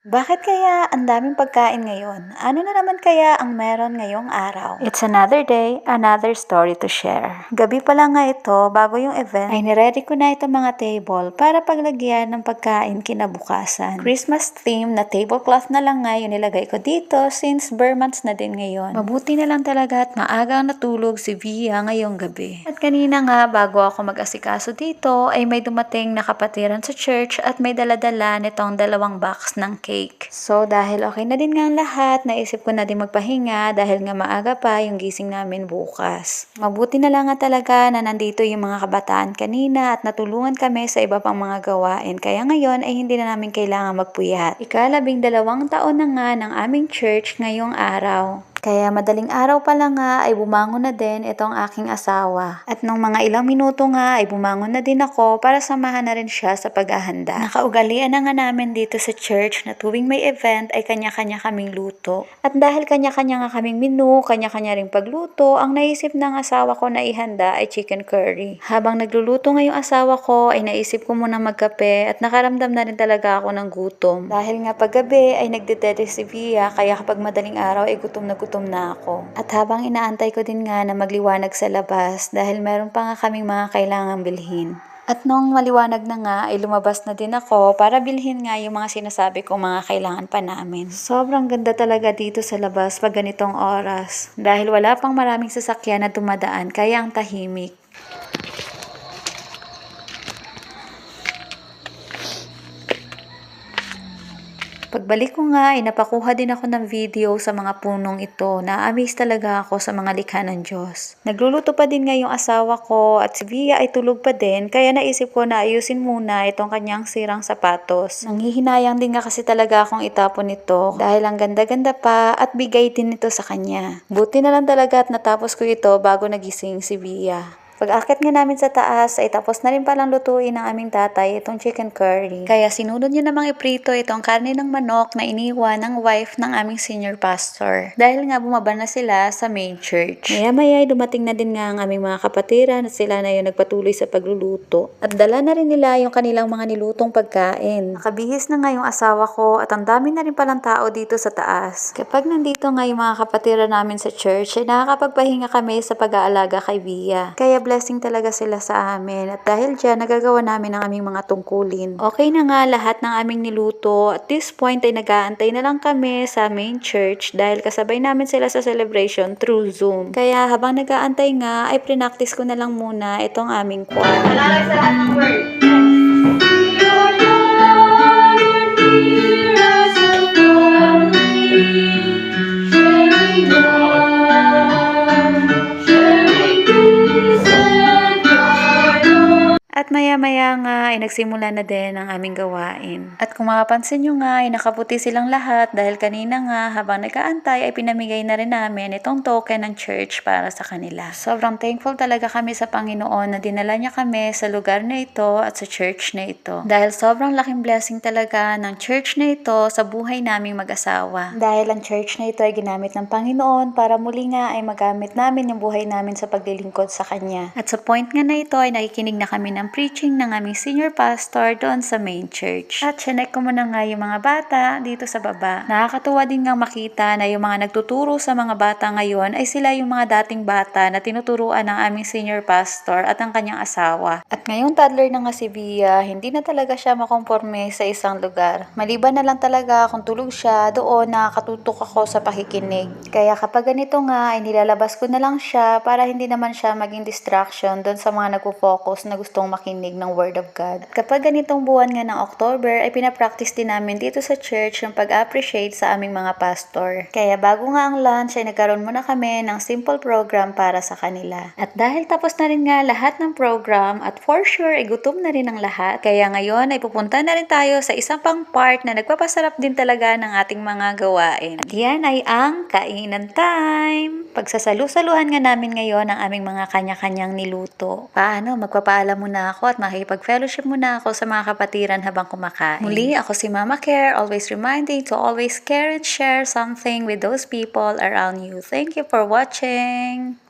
Bakit kaya ang daming pagkain ngayon? Ano na naman kaya ang meron ngayong araw? It's another day, another story to share. Gabi pa lang nga ito, bago yung event, ay niready ko na itong mga table para paglagyan ng pagkain kinabukasan. Christmas theme na tablecloth na lang nga yung nilagay ko dito since bare months na din ngayon. Mabuti na lang talaga at maagang natulog si Via ngayong gabi. At kanina nga, bago ako mag-asikaso dito, ay may dumating na kapatiran sa church at may daladala nitong dalawang box ng cake. So dahil okay na din nga ang lahat, naisip ko na din magpahinga dahil nga maaga pa yung gising namin bukas. Mabuti na lang nga talaga na nandito yung mga kabataan kanina at natulungan kami sa iba pang mga gawain. Kaya ngayon ay hindi na namin kailangan magpuyat. Ikalabing dalawang taon na nga ng aming church ngayong araw. Kaya madaling araw pa lang nga ay bumangon na din itong aking asawa. At nung mga ilang minuto nga ay bumangon na din ako para samahan na rin siya sa paghahanda. Nakaugalian na nga namin dito sa church na tuwing may event ay kanya-kanya kaming luto. At dahil kanya-kanya nga kaming menu, kanya-kanya ring pagluto, ang naisip ng asawa ko na ihanda ay chicken curry. Habang nagluluto nga yung asawa ko ay naisip ko muna magkape at nakaramdam na rin talaga ako ng gutom. Dahil nga paggabi ay nagdedede si Via kaya kapag madaling araw ay gutom na gutom na ako. At habang inaantay ko din nga na magliwanag sa labas dahil meron pa nga kaming mga kailangang bilhin. At nung maliwanag na nga ay lumabas na din ako para bilhin nga yung mga sinasabi kong mga kailangan pa namin. Sobrang ganda talaga dito sa labas pag ganitong oras. Dahil wala pang maraming sasakyan na dumadaan kaya ang tahimik. Pagbalik ko nga ay napakuha din ako ng video sa mga punong ito. Na-amaze talaga ako sa mga likha ng Diyos. Nagluluto pa din nga yung asawa ko at si Via ay tulog pa din kaya naisip ko na ayusin muna itong kanyang sirang sapatos. Nanghihinayang din nga kasi talaga akong itapon ito dahil ang ganda-ganda pa at bigay din ito sa kanya. Buti na lang talaga at natapos ko ito bago nagising si Via. Pag-akit nga namin sa taas ay tapos na rin palang lutuin ng aming tatay itong chicken curry. Kaya sinunod niya namang iprito itong karne ng manok na iniwan ng wife ng aming senior pastor. Dahil nga bumaba na sila sa main church. Maya-maya ay dumating na din nga ang aming mga kapatiran at sila na yung nagpatuloy sa pagluluto. At dala na rin nila yung kanilang mga nilutong pagkain. Nakabihis na nga yung asawa ko at ang dami na rin palang tao dito sa taas. Kapag nandito nga yung mga kapatiran namin sa church ay nakakapagpahinga kami sa pag-aalaga kay Via. Kaya blessing talaga sila sa amin. At dahil dyan, nagagawa namin ang aming mga tungkulin. Okay na nga lahat ng aming niluto. At this point ay nag-aantay na lang kami sa main church dahil kasabay namin sila sa celebration through Zoom. Kaya habang nag-aantay nga, ay prinactice ko na lang muna itong aming choir. Malalag sa lahat ng word. Maya-maya nga ay nagsimula na din ang aming gawain. At kung mapapansin nyo nga ay nakaputi silang lahat dahil kanina nga habang nag-aantay ay pinamigay na rin namin itong token ng church para sa kanila. Sobrang thankful talaga kami sa Panginoon na dinala niya kami sa lugar na ito at sa church na ito. Dahil sobrang laking blessing talaga ng church na ito sa buhay naming mag-asawa. Dahil ang church na ito ay ginamit ng Panginoon para muli nga ay magamit namin yung buhay namin sa paglilingkod sa Kanya. At sa point nga na ito ay nakikinig na kami ng preaching ng aming senior pastor doon sa main church. At sinek ko muna nga yung mga bata dito sa baba. Nakakatuwa din nga makita na yung mga nagtuturo sa mga bata ngayon ay sila yung mga dating bata na tinuturuan ng aming senior pastor at ang kanyang asawa. At ngayong toddler na nga si Via, hindi na talaga siya makomporme sa isang lugar. Maliban na lang talaga kung tulog siya, doon nakakatutok ako sa pakikinig. Kaya kapag ganito nga ay nilalabas ko na lang siya para hindi naman siya maging distraction doon sa mga nagpo-focus na gustong makinig ng Word of God. Kapag ganitong buwan nga ng October ay pinapractice din namin dito sa church yung pag-appreciate sa aming mga pastor. Kaya bago nga ang lunch ay nagkaroon muna kami ng simple program para sa kanila. At dahil tapos na rin nga lahat ng program at for sure ay gutom na rin ang lahat, kaya ngayon ay pupunta na rin tayo sa isang pang part na nagpapasarap din talaga ng ating mga gawain. At yan ay ang kainan time! Pagsasalu-saluhan nga namin ngayon ang aming mga kanya-kanyang niluto. Paano? Magpapaalam muna ako at makikipag-fellowship muna ako sa mga kapatiran habang kumakain. Muli, ako si Mama Care, always reminding to always care and share something with those people around you. Thank you for watching!